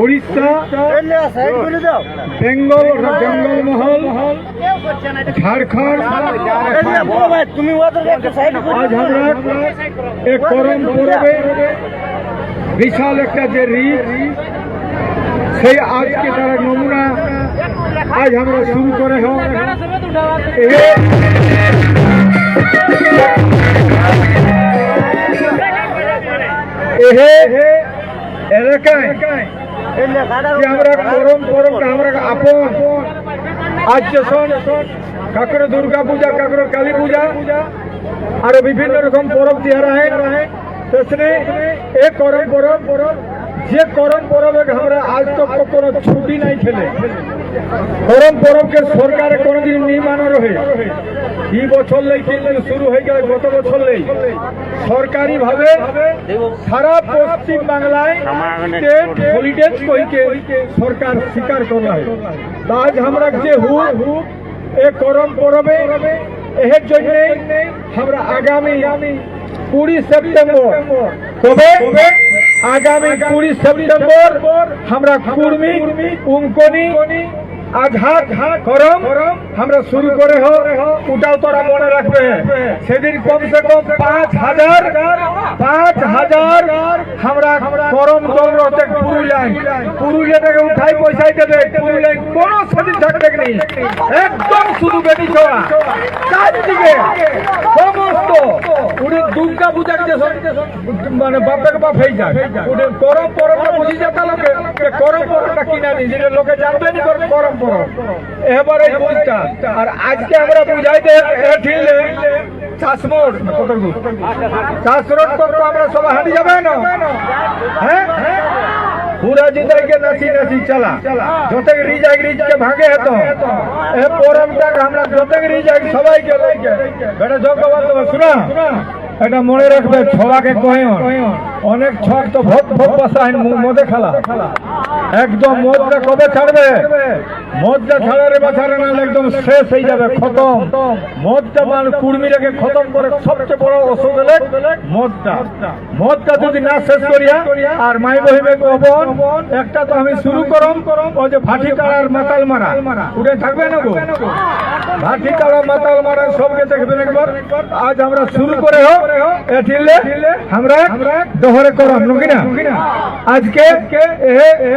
উড়িষ্যা, বেঙ্গল মহল আজ আমরা বিশাল একটা যে রিচ সেই আজকে তারা নমুনা, আজ আমরা শুরু করে হোক। এহে এলাকায় আমরা করম পরবটা আমরা আপন। আজ যে শোন দুর্গা পূজা কাকড়ো কালী পূজা, আরও বিভিন্ন রকম পরব তিহার হয় তেসরে এ করম পরব যে করম পরবে আমরা আজ তো কোনো ছুটি নাই খেলে করম পরবকে সরকারে কোনোদিন নির্মাণ রহে। এই বছর লেই কিন্তু শুরু হয়ে গেল, গত বছর লেই। সরকারি ভাবে সারা পশ্চিম বাংলায় সরকার স্বীকার করল আজ আমরা যে হু এ করম পরবে এর জন্য আমরা আগামী কুড়ি সেপ্টেম্বর। কবে আগামী কুড়ি সেপ্টেম্বর আমরা কুর্মি উমকনি আঘাত করম আমরা শুরু করে হোক ওটাও তোরা মনে রাখবে। সেদিন কমসে কম পাঁচ হাজার পাঁচ হাজার আমরা করম দল রতে পুরুলিয়ায়। পুরুলিয়াটাকে উঠাই পয়সাই দেবে। পুরুলিয়ায় কোনো সেদিন থাকবে নেই। একদম শুধু বেটি ছোড়া চারদিকে সমস্ত উনি দুর্গা পূজা মানে বাপের বাপ হয়ে যায়। উনি করম পরবটা বুঝি যেত লোকে, যে করম পরমটা কিনা নি যেটা লোকে জানবে নি করে করম পরব এবারে বুঝতা আর আজকে আমরা বুঝাইতে ঠিলে চাষমোড় কতগুলো? চাষ রোড করব আমরা সবাই হাঁটি যাবে না? হ্যাঁ? पूरा जिंदगी के नसी नसी चला जो तक रिजाक रिज के भागे है तो ए पोरम तक हमरा जो तक रिजाक सबाई के लेके बेटा जो को बात सुना এটা মনে রাখবে ছলাকে কহে অনেক ছক তো ভোট ভোট বসায় মদে খেলা একদম মদটা কবে ছাড়বে? মদটা ছাড়ারে বাছারে না একদম শেষ হয়ে যাবে, খতম। মদটা মানে কুর্মীটাকে খতম করে সবচেয়ে বড় ওষুধ হলে মদটা মদটা যদি না শেষ করিয়া আর মাই বহিবে কবন একটা তো আমি শুরু করম ও যে ভাটি কাড়ার মাতাল মারা। উঠে থাকবে না গো? ভাটি কাড়া মাতাল মারা সবকে দেখবেন একবার। আজ আমরা শুরু করে হোক এঠিলে আমরা দহরে করম নাকি না? আজকে এ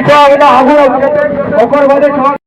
ছ